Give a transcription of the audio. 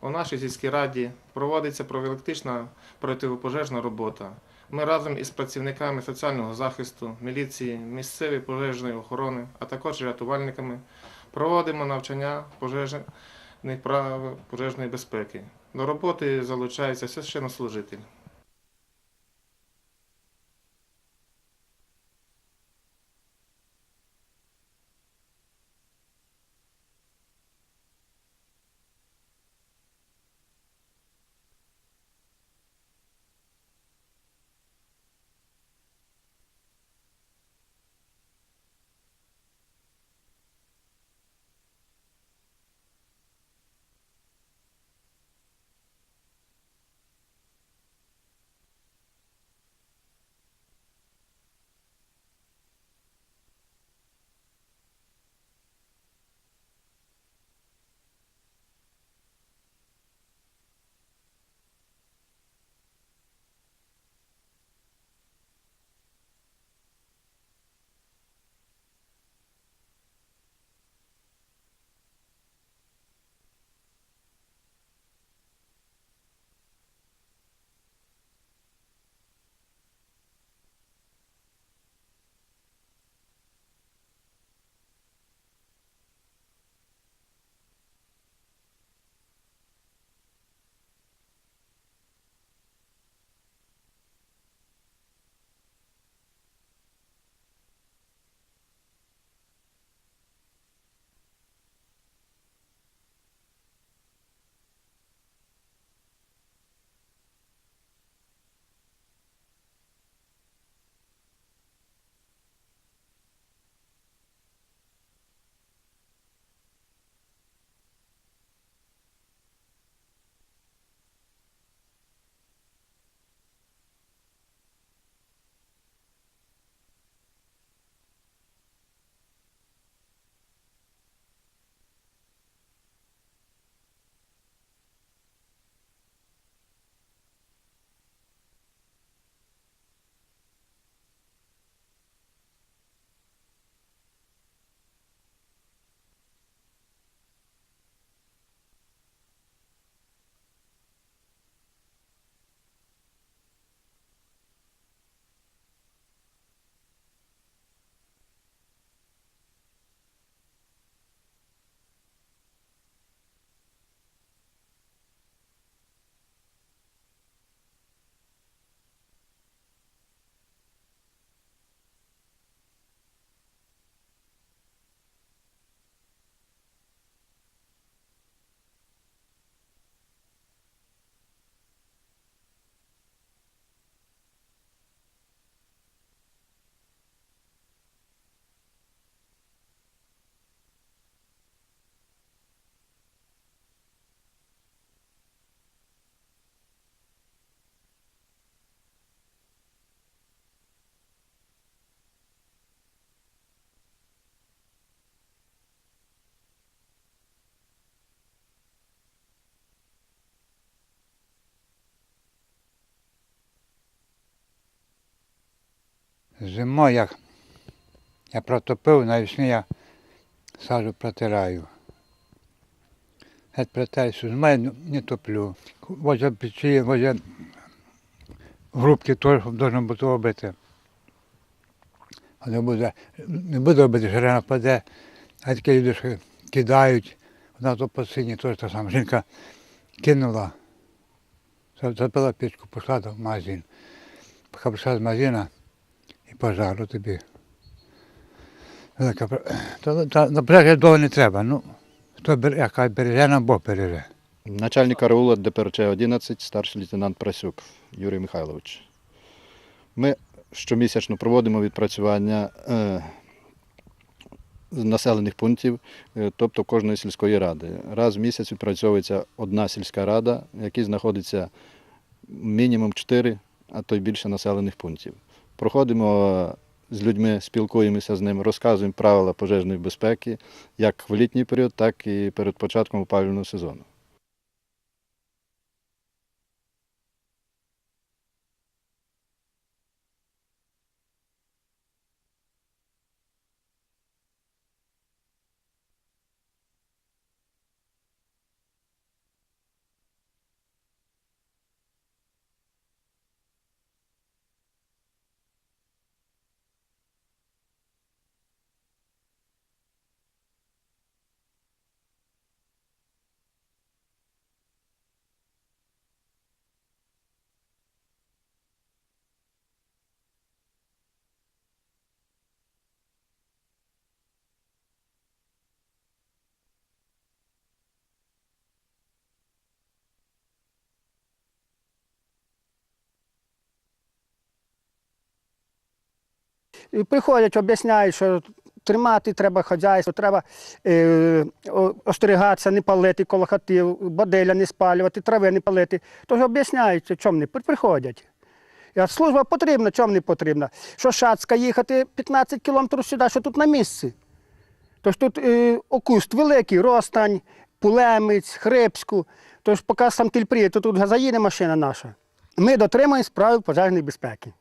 У нашій сільській раді проводиться профілактична протипожежна робота. Ми разом із працівниками соціального захисту, міліції, місцевої пожежної охорони, а також рятувальниками проводимо навчання пожежних прав пожежної безпеки. До роботи залучається священнослужитель. Зимою як я протопив, навесні я сажу протираю. Геть протираю, зимою не- топлю. Возле печі, возле грубки теж повинно бути робити. А не буде, не буде робити, рано паде, а такі люди що кидають. Вона то по сині теж та сама. Жінка кинула, запила печку, пішла до магазин. Поки прийшла з магазина, і пожару тобі. Велика пр- То, то, на пожежі довго не треба. Ну, хто бере, яка береже, нам Бог береже. Начальник караула ДПРЧ 11, старший лейтенант Прасюк Юрій Михайлович. Ми щомісячно проводимо відпрацювання е, населених пунктів, е, тобто кожної сільської ради. Раз в місяць відпрацьовується одна сільська рада, в якій знаходиться мінімум 4, а то й більше населених пунктів. Проходимо з людьми, спілкуємося з ними, розказуємо правила пожежної безпеки як в літній період, так і перед початком опалювального сезону. Приходять, об'ясняють, що тримати треба хазяйство, треба е, остерігатися, не палити коло хатів, боделя не спалювати, трави не палити. Тож об'ясняють, чому не При- приходять. Служба потрібна, чому не потрібна? Що Шацька їхати 15 кілометрів сюди, що тут на місці. Тож тут е, окуст великий, Ростань, Пулемець, Хрипську. Тож поки сам тіль приїде, то тут заїде машина наша. Ми дотримуємо правил пожежної безпеки.